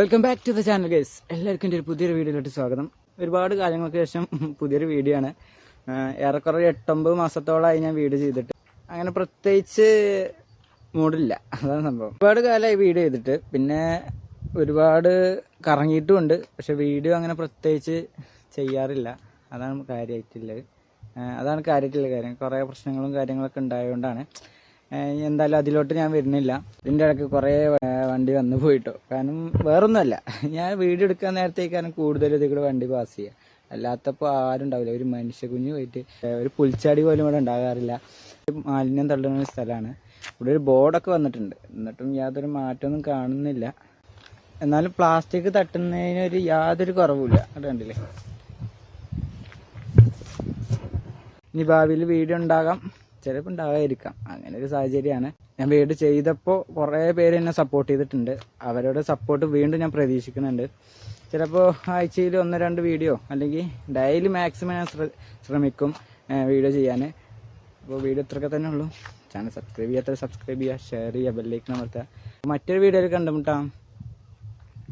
Welcome back to the channel guys എല്ലാവർക്കും എന്റെ ഒരു പുതിയൊരു വീഡിയോയിലോട്ട് സ്വാഗതം. ഒരുപാട് കാലങ്ങൾക്ക് ശേഷം പുതിയൊരു വീഡിയോ ആണ്. ഏറെക്കുറെ എട്ടൊമ്പത് മാസത്തോളമായി ഞാൻ വീഡിയോ ചെയ്തിട്ട്. അങ്ങനെ പ്രത്യേകിച്ച് മൂടില്ല അതാണ് സംഭവം. ഒരുപാട് കാലമായി വീഡിയോ ചെയ്തിട്ട്. പിന്നെ ഒരുപാട് കറങ്ങിയിട്ടുമുണ്ട്. പക്ഷെ വീഡിയോ അങ്ങനെ പ്രത്യേകിച്ച് ചെയ്യാറില്ല. അതാണ് കാര്യമായിട്ടുള്ളത്. അതാണ് കാര്യമായിട്ടുള്ള കാര്യം. കുറേ പ്രശ്നങ്ങളും കാര്യങ്ങളൊക്കെ ഉണ്ടായതുകൊണ്ടാണ്. എന്തായാലും അതിലോട്ട് ഞാൻ വരുന്നില്ല. ഇതിന്റെ ഇടയ്ക്ക് കുറേ വണ്ടി വന്നു പോയിട്ടോ. കാരണം വേറൊന്നുമല്ല. ഞാൻ വീട് എടുക്കാൻ നേരത്തേക്കാണ് കൂടുതൽ ഇതിൽ കൂടെ വണ്ടി പാസ് ചെയ്യുക അല്ലാത്തപ്പോൾ ആരും ഉണ്ടാവില്ല. ഒരു മനുഷ്യ കുഞ്ഞു പോയിട്ട് ഒരു പുൽച്ചാടി പോലും ഇവിടെ ഉണ്ടാകാറില്ല. മാലിന്യം തള്ളുന്ന ഒരു സ്ഥലമാണ്. ഇവിടെ ഒരു ബോർഡൊക്കെ വന്നിട്ടുണ്ട്. എന്നിട്ടും യാതൊരു മാറ്റമൊന്നും കാണുന്നില്ല. എന്നാലും പ്ലാസ്റ്റിക് തട്ടുന്നതിന് ഒരു യാതൊരു കുറവുമില്ല. അവിടെ കണ്ടില്ലേ? ഇനി ഭാവിയിൽ വീട് ഉണ്ടാകാം. ചിലപ്പോൾ ഉണ്ടാകാതിരിക്കാം അങ്ങനെ ഒരു സാഹചര്യമാണ്. ഞാൻ വീട് ചെയ്തപ്പോൾ കുറേ പേര് എന്നെ സപ്പോർട്ട് ചെയ്തിട്ടുണ്ട്. അവരുടെ സപ്പോർട്ട് വീണ്ടും ഞാൻ പ്രതീക്ഷിക്കുന്നുണ്ട്. ചിലപ്പോൾ ആഴ്ചയിൽ ഒന്ന് രണ്ട് വീഡിയോ അല്ലെങ്കിൽ ഡെയിലി മാക്സിമം ഞാൻ ശ്രമിക്കും വീഡിയോ ചെയ്യാൻ അപ്പോൾ വീഡിയോ ഇത്രയൊക്കെ തന്നെ ഉള്ളൂ. ചാനൽ സബ്സ്ക്രൈബ് ചെയ്യാത്ത സബ്സ്ക്രൈബ് ചെയ്യുക ഷെയർ ചെയ്യുക ബെല്ലേക്ക് അമർത്തുക. മറ്റൊരു വീഡിയോയിൽ കണ്ടുമുട്ടാം.